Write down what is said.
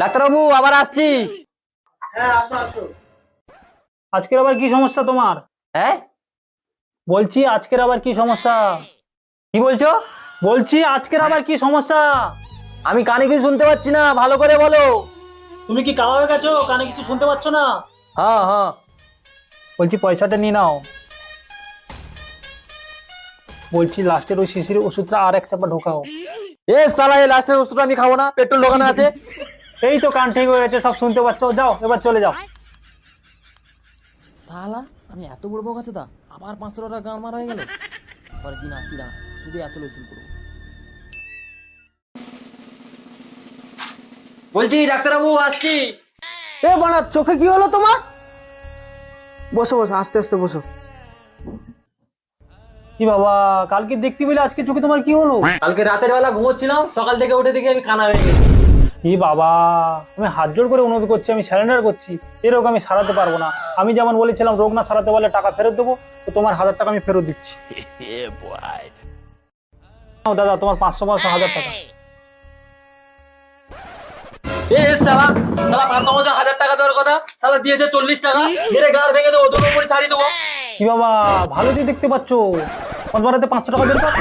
ডাক্তারবাবু আবার আসছি। হ্যাঁ আসো আসো। আজকের আবার কি সমস্যা তোমার? হ্যাঁ? বলছি আজকের আবার কি সমস্যা? কি বলছো? বলছি আজকের আবার কি সমস্যা? আমি কানে কিছু শুনতে পাচ্ছি না ভালো করে বলো। তুমি কি কালা হয়ে গেছো? কানে কিছু শুনতে পাচ্ছ না? হ্যাঁ হ্যাঁ। বলছি পয়সাটা নিয়ে নাও। বলছি লাস্টের ওই শিশির ওষুধটা আর এক চাপা ঢোকাও। এ সালা এই লাস্টের ওষুধটা আমি খাব না পেট্রোল দোকানে আছে। এই তো কান ঠিক হয়ে গেছে সব শুনতে পাচ্ছ। যাও এবার চলে যাও। সালা আমি এত বড় বোকা দা আবার পাঁচশো টাকা গান মারা হয়ে গেল। পরের দিন আসছি না শুধু আসলে উসুল করব। বলছি ডাক্তারবাবু আসছি। এ বাড়া চোখে কি হলো তোমার? বসো বসো আস্তে আস্তে বসো। কি বাবা কালকে দেখতে পেলে আজকে চোখে তোমার কি হলো? কালকে রাতের বেলা ঘুমোচ্ছিলাম সকাল থেকে উঠে দেখি আমি কানা হয়ে গেছি। কি বাবা আমি হাত জোর করে অনুরোধ করছি আমি স্যারেন্ডার করছি রোগ আমি সারাতে পারব না। আমি যেমন বলেছিলাম রোগ না সারাতে পারলে টাকা ফেরত দেবো তো তোমার হাজার টাকা আমি ফেরত দিচ্ছি। দাদা তোমার পাঁচশো পাঁচশো হাজার টাকা। সালা সালা হাজার টাকা দেওয়ার কথা সালা দিয়েছে চল্লিশ টাকা মেরে গাড় ভেঙে দেবো ছাড়িয়ে দেবো। কি বাবা ভালো দিয়ে দেখতে পাচ্ছ। পাঁচশো টাকা দরকার